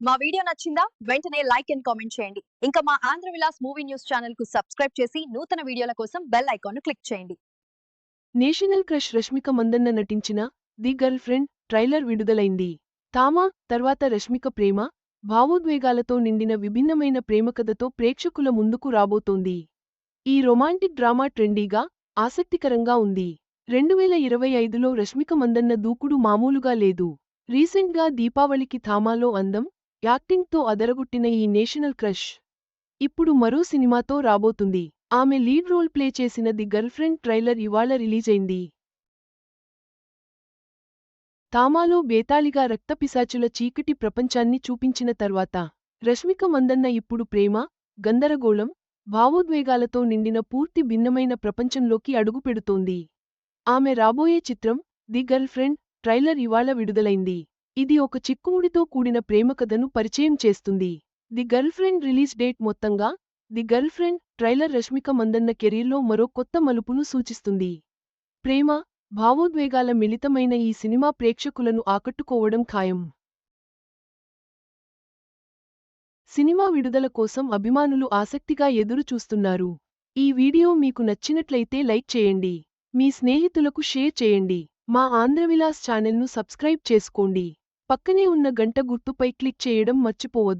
మా వీడియో నచ్చిందా? వెంటనే లైక్ అండ్ కామెంట్ చేయండి. ఇంకా మా ఆంధ్ర విలాస్ మూవీ న్యూస్ ఛానల్కు సబ్స్క్రైబ్ చేసి నూతన వీడియోల కోసం బెల్ ఐకాన్ క్లిక్ చేయండి. నేషనల్ క్రష్ రష్మిక మందన్న నటించిన ది గర్ల్ ఫ్రెండ్ ట్రైలర్ విడుదలైంది. తామా తర్వాత రష్మిక ప్రేమ భావోద్వేగాలతో నిండిన విభిన్నమైన ప్రేమకథతో ప్రేక్షకుల ముందుకు రాబోతోంది. ఈ రొమాంటిక్ డ్రామా ట్రెండీగా ఆసక్తికరంగా ఉంది. రెండువేల ఇరవై ఐదులో రష్మిక మందన్న దూకుడు మామూలుగా లేదు. రీసెంట్గా దీపావళికి థామాలో అందం యాక్టింగ్తో అదరగొట్టిన ఈ నేషనల్ క్రష్ ఇప్పుడు మరో సినిమాతో రాబోతుంది. ఆమె లీడ్ రోల్ ప్లే చేసిన ది గర్ల్ ఫ్రెండ్ ట్రైలర్ ఇవాళ రిలీజైంది. తామాలో బేతాళిగా రక్తపిశాచుల చీకటి ప్రపంచాన్ని చూపించిన తర్వాత రష్మిక మందన్న ఇప్పుడు ప్రేమ గందరగోళం భావోద్వేగాలతో నిండిన పూర్తి భిన్నమైన ప్రపంచంలోకి అడుగుపెడుతోంది. ఆమె రాబోయే చిత్రం ది గర్ల్ ఫ్రెండ్ ట్రైలర్ ఇవాళ విడుదలైంది. ఇది ఒక చిక్కుముడితో కూడిన ప్రేమకథను పరిచయం చేస్తుంది. The girlfriend release date మొత్తంగా the girlfriend trailer Rashmika Mandanna కెరీర్లో మరో కొత్త మలుపును సూచిస్తుంది. ప్రేమ భావోద్వేగాల మిళితమైన ఈ సినిమా ప్రేక్షకులను ఆకట్టుకోవడం ఖాయం. సినిమా విడుదల కోసం అభిమానులు ఆసక్తిగా ఎదురు చూస్తున్నారు ఈ వీడియో మీకు నచ్చినట్లయితే లైక్ చేయండి. మీ స్నేహితులకు షేర్ చేయండి. మా ఆంధ్రవిలాస్ ఛానల్ను సబ్స్క్రైబ్ చేసుకోండి. పక్కనే ఉన్న గంట గుర్తుపై క్లిక్ చేయడం మర్చిపోవద్దు.